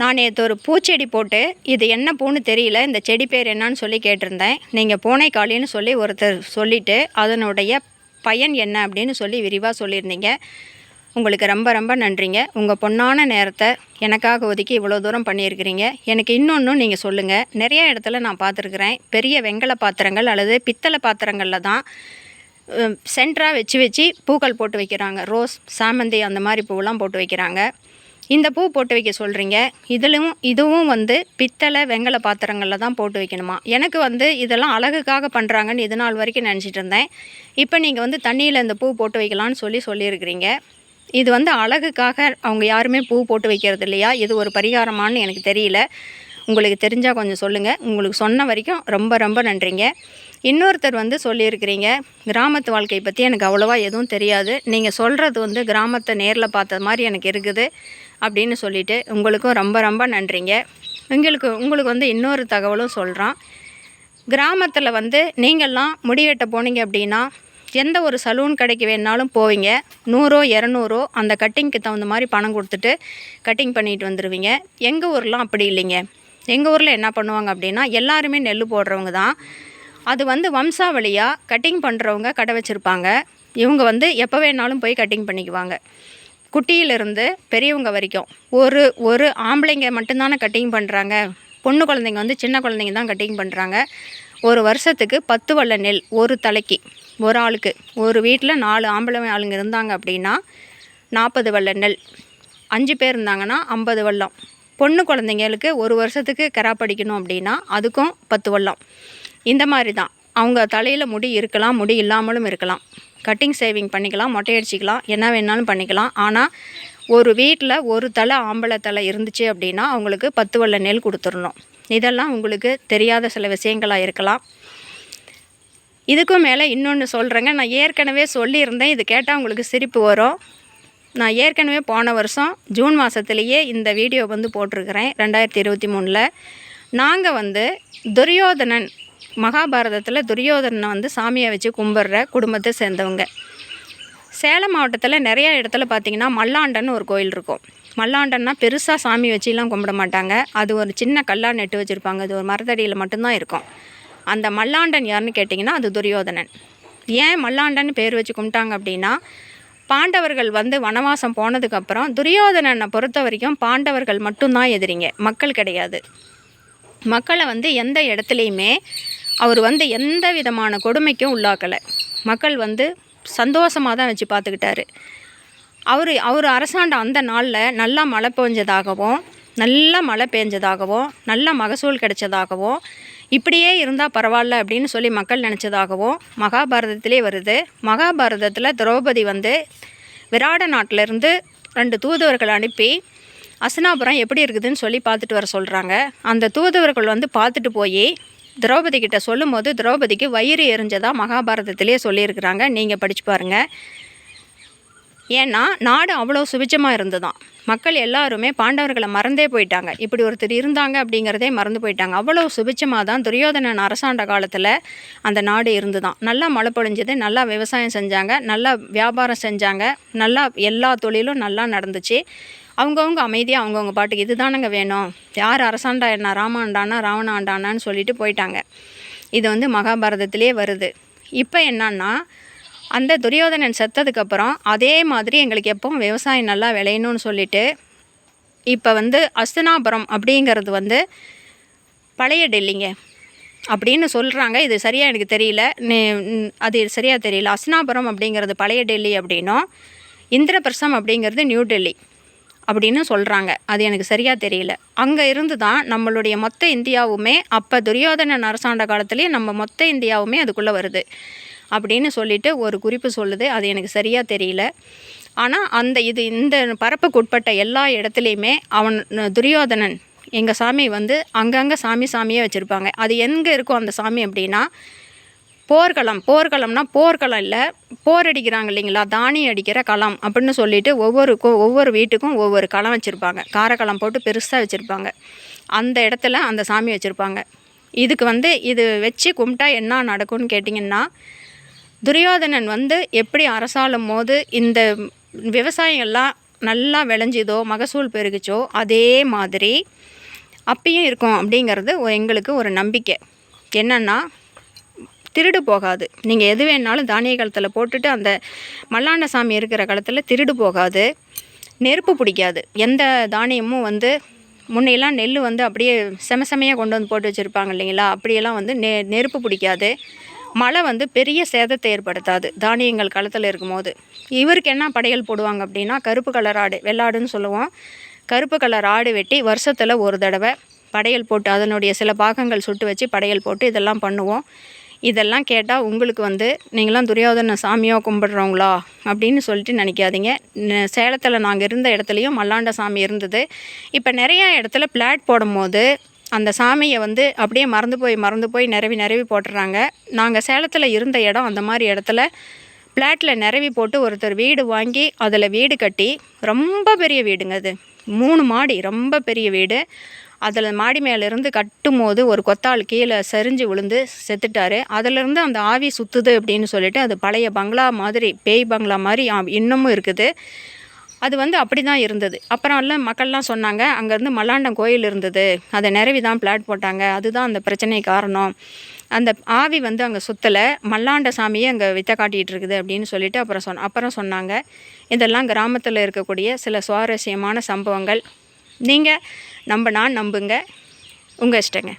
நான் நேற்று ஒரு பூச்செடி போட்டு இது என்ன பூன்னு தெரியல இந்த செடி பேர் என்னன்னு சொல்லி கேட்டிருந்தேன். நீங்கள் பூனைக்காளின்னு சொல்லி ஒருத்தர் சொல்லிவிட்டு அதனுடைய பயன் என்ன அப்படின்னு சொல்லி விரிவாக சொல்லியிருந்தீங்க. உங்களுக்கு ரொம்ப ரொம்ப நன்றிங்க. உங்கள் பொண்ணான நேரத்தை எனக்காக ஒதுக்கி இவ்வளோ தூரம் பண்ணியிருக்கிறீங்க. எனக்கு இன்னொன்றும் நீங்கள் சொல்லுங்கள் நிறைய இடத்துல நான் பார்த்துருக்குறேன். பெரிய வெங்கல பாத்திரங்கள் அல்லது பித்தளை பாத்திரங்களில் தான் சென்டராக வச்சு வச்சு பூக்கள் போட்டு வைக்கிறாங்க. ரோஸ் சாமந்தி அந்த மாதிரி பூவெல்லாம் போட்டு வைக்கிறாங்க. இந்த பூ போட்டு வைக்க சொல்கிறீங்க இதிலும் இதுவும் வந்து பித்தளை வெங்கல பாத்திரங்களில் தான் போட்டு வைக்கணுமா? எனக்கு வந்து இதெல்லாம் அழகுக்காக பண்ணுறாங்கன்னு இது நாள் வரைக்கும் நினச்சிட்டு இருந்தேன். இப்போ நீங்கள் வந்து தண்ணியில் இந்த பூ போட்டு வைக்கலான்னு சொல்லி சொல்லியிருக்கிறீங்க. இது வந்து அழகுக்காக அவங்க யாருமே பூ போட்டு வைக்கிறது இல்லையா? இது ஒரு பரிகாரமான்னு எனக்கு தெரியல. உங்களுக்கு தெரிஞ்சால் கொஞ்சம் சொல்லுங்கள் உங்களுக்கு சொன்ன வரைக்கும் ரொம்ப ரொம்ப நன்றிங்க. இன்னொருத்தர் வந்து சொல்லியிருக்கிறீங்க கிராமத்து வாழ்க்கையை பற்றி எனக்கு அவ்வளோவா எதுவும் தெரியாது. நீங்கள் சொல்கிறது வந்து கிராமத்தை நேரில் பார்த்த மாதிரி எனக்கு இருக்குது. அப்படின்னு சொல்லிட்டு உங்களுக்கும் ரொம்ப ரொம்ப நன்றிங்க. உங்களுக்கு உங்களுக்கு வந்து இன்னொரு தகவலும் சொல்கிறான் கிராமத்தில் வந்து நீங்கள்லாம் முடி வெட்ட போனீங்க அப்படின்னா எந்த ஒரு சலூன் கடைக்கு வேணாலும் போவீங்க. நூறோ இரநூறோ அந்த கட்டிங்க்கு தகுந்த மாதிரி பணம் கொடுத்துட்டு கட்டிங் பண்ணிட்டு வந்துடுவீங்க எங்கள் ஊர்லாம் அப்படி இல்லைங்க. எங்கள் ஊரில் என்ன பண்ணுவாங்க அப்படின்னா எல்லாருமே நெல் போடுறவங்க தான். அது வந்து வம்சாவளியாக கட்டிங் பண்ணுறவங்க கடை வச்சுருப்பாங்க. இவங்க வந்து எப்போ வேணாலும் போய் கட்டிங் பண்ணிக்குவாங்க. குட்டியிலிருந்து பெரியவங்க வரைக்கும் ஒரு ஒரு ஆம்பளைங்க மட்டும்தானே கட்டிங் பண்ணுறாங்க பொண்ணு குழந்தைங்க வந்து சின்ன குழந்தைங்க தான் கட்டிங் பண்ணுறாங்க ஒரு வருஷத்துக்கு பத்து வள்ள நெல் ஒரு தலைக்கு ஒரு ஆளுக்கு. ஒரு வீட்டில் நாலு ஆம்பளை ஆளுங்க இருந்தாங்க அப்படின்னா நாற்பது வள்ள நெல். அஞ்சு பேர் இருந்தாங்கன்னா ஐம்பது வள்ளம். பொண்ணு குழந்தைங்களுக்கு ஒரு வருஷத்துக்கு கரா படிக்கணும் அப்படின்னா அதுக்கும் பத்து வள்ளம். இந்த மாதிரி தான். அவங்க தலையில் முடி இருக்கலாம் முடி இல்லாமலும் இருக்கலாம். கட்டிங் சேவிங் பண்ணிக்கலாம் மொட்டை அடிச்சிக்கலாம் என்ன வேணாலும் பண்ணிக்கலாம். ஆனால் ஒரு வீட்டில் ஒரு தலை ஆம்பளை தலை இருந்துச்சு அப்படின்னா அவங்களுக்கு பத்து வள்ள நெல் கொடுத்துடணும். இதெல்லாம் உங்களுக்கு தெரியாத சில விஷயங்களாக இருக்கலாம். இதுக்கும் மேலே இன்னொன்று சொல்கிறேங்க நான் ஏற்கனவே சொல்லியிருந்தேன். இது கேட்டால் உங்களுக்கு சிரிப்பு வரும். நான் ஏற்கனவே போன வருஷம் ஜூன் மாதத்துலேயே இந்த வீடியோ வந்து போட்டிருக்கிறேன் ரெண்டாயிரத்தி இருபத்தி மூணில். நாங்கள் வந்து துரியோதனன் மகாபாரதத்தில் துரியோதனை வந்து சாமியை வச்சு கும்பிட்ற குடும்பத்தை சேர்ந்தவங்க. சேலம் மாவட்டத்தில் நிறையா இடத்துல பார்த்திங்கன்னா மல்லாண்டன்னு ஒரு கோயில் இருக்கும். மல்லாண்டன்னா பெருசாக சாமி வச்சுலாம் கும்பிட மாட்டாங்க. அது ஒரு சின்ன கல்லாக நெட்டு வச்சுருப்பாங்க. அது ஒரு மரத்தடியில் மட்டும்தான் இருக்கும். அந்த மல்லாண்டன் யாருன்னு கேட்டிங்கன்னா அது துரியோதனன். ஏன் மல்லாண்டன் பேர் வச்சு கும்பிட்டாங்க அப்படின்னா பாண்டவர்கள் வந்து வனவாசம் போனதுக்கப்புறம் துரியோதனனை பொறுத்த வரைக்கும் பாண்டவர்கள் மட்டும்தான் எதிரிங்க. மக்கள் கிடையாது. மக்களை வந்து எந்த இடத்துலையுமே அவர் வந்து எந்த விதமான கொடுமைக்கும் உள்ளாக்கலை. மக்கள் வந்து சந்தோஷமாக தான் வச்சு பார்த்துக்கிட்டாரு. அவர் அவர் அரசாண்ட அந்த நாளில் நல்லா மழை பெஞ்சதாகவும் நல்லா மழை பெஞ்சதாகவும் நல்ல மகசூல் கிடைச்சதாகவும் இப்படியே இருந்தால் பரவாயில்ல அப்படின்னு சொல்லி மக்கள் நினச்சதாகவும் மகாபாரதத்திலே வருது. மகாபாரதத்தில் திரௌபதி வந்து விராட நாட்டிலேருந்து ரெண்டு தூதுவர்கள் அனுப்பி அசனாபுரம் எப்படி இருக்குதுன்னு சொல்லி பார்த்துட்டு வர சொல்கிறாங்க அந்த தூதுவர்கள் வந்து பார்த்துட்டு போய் திரௌபதி கிட்ட சொல்லும்போது திரௌபதிக்கு வயிறு எரிஞ்சதாக மகாபாரதத்திலே சொல்லியிருக்கிறாங்க. நீங்கள் படித்து பாருங்கள் ஏன்னா நாடு அவ்வளோ சுபிச்சமாக இருந்ததாம் மக்கள் எல்லாருமே பாண்டவர்களை மறந்தே போயிட்டாங்க. இப்படி ஒருத்தர் இருந்தாங்க அப்படிங்கிறதே மறந்து போயிட்டாங்க. அவ்வளோ சுபிச்சமாக தான் துரியோதனன் அரசாண்ட காலத்தில் அந்த நாடு இருந்துதான். நல்லா மழை பொழிஞ்சது நல்லா விவசாயம் செஞ்சாங்க நல்லா வியாபாரம் செஞ்சாங்க நல்லா எல்லா தொழிலும் நல்லா நடந்துச்சு. அவங்கவுங்க அமைதியாக அவங்கவுங்க பாட்டுக்கு இதுதானங்க வேணும். யார் அரசாண்டா என்ன? ராமாண்டானா ராவணாண்டானான்னு சொல்லிட்டு போயிட்டாங்க. இது வந்து மகாபாரதத்திலே வருது. இப்போ என்னன்னா அந்த துரியோதனன் செத்ததுக்கப்புறம் அதே மாதிரி எங்களுக்கு எப்பவும் விவசாயம் நல்லா விளையணும்னு சொல்லிட்டு இப்போ வந்து அஸ்தனாபுரம் அப்படிங்கிறது வந்து பழைய டெல்லிங்க அப்படின்னு சொல்கிறாங்க இது சரியாக எனக்கு தெரியல. அது சரியாக தெரியல. அஸ்னாபுரம் அப்படிங்கிறது பழைய டெல்லி அப்படின்னும். இந்திரபிரசம் அப்படிங்கிறது நியூ டெல்லி. அப்படின்னு சொல்கிறாங்க அது எனக்கு சரியாக தெரியல. அங்கே இருந்து தான் நம்மளுடைய மொத்த இந்தியாவுமே அப்போ துரியோதனன் அரசாண்ட காலத்துலேயே நம்ம மொத்த இந்தியாவுமே அதுக்குள்ளே வருது. அப்படின்னு சொல்லிட்டு ஒரு குறிப்பு சொல்லுது. அது எனக்கு சரியாக தெரியல. ஆனால் அந்த இது இந்த பரப்புக்குட்பட்ட எல்லா இடத்துலையுமே அவன் துரியோதனன் எங்கள் சாமி வந்து அங்கங்கே சாமி சாமியே வச்சுருப்பாங்க. அது எங்கே இருக்கும் அந்த சாமி அப்படின்னா போர்க்களம் போர்க்களம்னா போர்க்களம் இல்லை போர் அடிக்கிறாங்க இல்லைங்களா? தானி அடிக்கிற களம் அப்படின்னு சொல்லிட்டு ஒவ்வொருக்கும் ஒவ்வொரு வீட்டுக்கும் ஒவ்வொரு களம் வச்சுருப்பாங்க. காரக்களம் போட்டு பெருசாக வச்சுருப்பாங்க. அந்த இடத்துல அந்த சாமி வச்சுருப்பாங்க. இதுக்கு வந்து இது வச்சு கும்பிட்டா என்ன நடக்கும்னு கேட்டிங்கன்னா துரியோதனன் வந்து எப்படி அரசாலும் போது இந்த விவசாயம் எல்லாம் நல்லா விளைஞ்சுதோ மகசூல் பெருகுச்சோ அதே மாதிரி அப்பயும் இருக்கும் அப்படிங்கிறது எங்களுக்கு ஒரு நம்பிக்கை. என்னென்னா திருடு போகாது. நீங்கள் எது வேணாலும் தானிய காலத்தில் போட்டுட்டு அந்த மல்லாண்ட சாமி இருக்கிற காலத்தில் திருடு போகாது. நெருப்பு பிடிக்காது. எந்த தானியமும் வந்து முன்னையெல்லாம் நெல் வந்து அப்படியே செமசமையாக கொண்டு வந்து போட்டு வச்சுருப்பாங்க இல்லைங்களா? அப்படியெல்லாம் வந்து நெ நெருப்பு பிடிக்காது. மழை வந்து பெரிய சேதத்தை ஏற்படுத்தாது தானியங்கள் களத்தில் இருக்கும்போது. இவருக்கு என்ன படையல் போடுவாங்க அப்படின்னா கருப்பு கலர் ஆடு வெள்ளாடுன்னு சொல்லுவோம். கருப்பு கலர் ஆடு வெட்டி வருஷத்தில் ஒரு தடவை படையல் போட்டு அதனுடைய சில பாகங்கள் சுட்டு வச்சு படையல் போட்டு இதெல்லாம் பண்ணுவோம். இதெல்லாம் கேட்டால் உங்களுக்கு வந்து நீங்களாம் துரியோதன சாமியாக கும்பிடுறவங்களா? அப்படின்னு சொல்லிட்டு நினைக்காதீங்க. சேலத்தில் நாங்கள் இருந்த இடத்துலையும் மல்லாண்ட சாமி இருந்தது. இப்போ நிறையா இடத்துல பிளாட் போடும்போது அந்த சாமியை வந்து அப்படியே மறந்து போய் மறந்து போய் நிரவி நிரவி போட்டுறாங்க. நாங்கள் சேலத்தில் இருந்த இடம் அந்த மாதிரி இடத்துல பிளாட்டில் நிரவி போட்டு ஒருத்தர் வீடு வாங்கி அதில் வீடு கட்டி ரொம்ப பெரிய வீடுங்க அது. மூணு மாடி ரொம்ப பெரிய வீடு. அதில் மாடி மேலேருந்து கட்டும் போது ஒரு கொத்தால் கீழே சரிஞ்சு விழுந்து செத்துட்டாரு. அதிலேருந்து அந்த ஆவி சுற்றுது அப்படின்னு சொல்லிட்டு அது பழைய பங்களா மாதிரி பேய் பங்களா மாதிரி இன்னமும் இருக்குது. அது வந்து அப்படி தான் இருந்தது. அப்புறம் எல்லாம் மக்கள்லாம் சொன்னாங்க அங்கேருந்து மல்லாண்டம் கோயில் இருந்தது. அதை நிறவி தான் பிளாட் போட்டாங்க. அதுதான் அந்த பிரச்சனை காரணம். அந்த ஆவி வந்து அங்கே சுத்தலை. மல்லாண்ட சாமியே அங்கே வித்த காட்டிகிட்டு இருக்குது அப்படின்னு சொல்லிட்டு அப்புறம் சொன்ன அப்புறம் சொன்னாங்க. இதெல்லாம் கிராமத்தில் இருக்கக்கூடிய சில சுவாரஸ்யமான சம்பவங்கள். நீங்கள் நம்பினா நம்புங்க. உங்கள் இஷ்டங்க.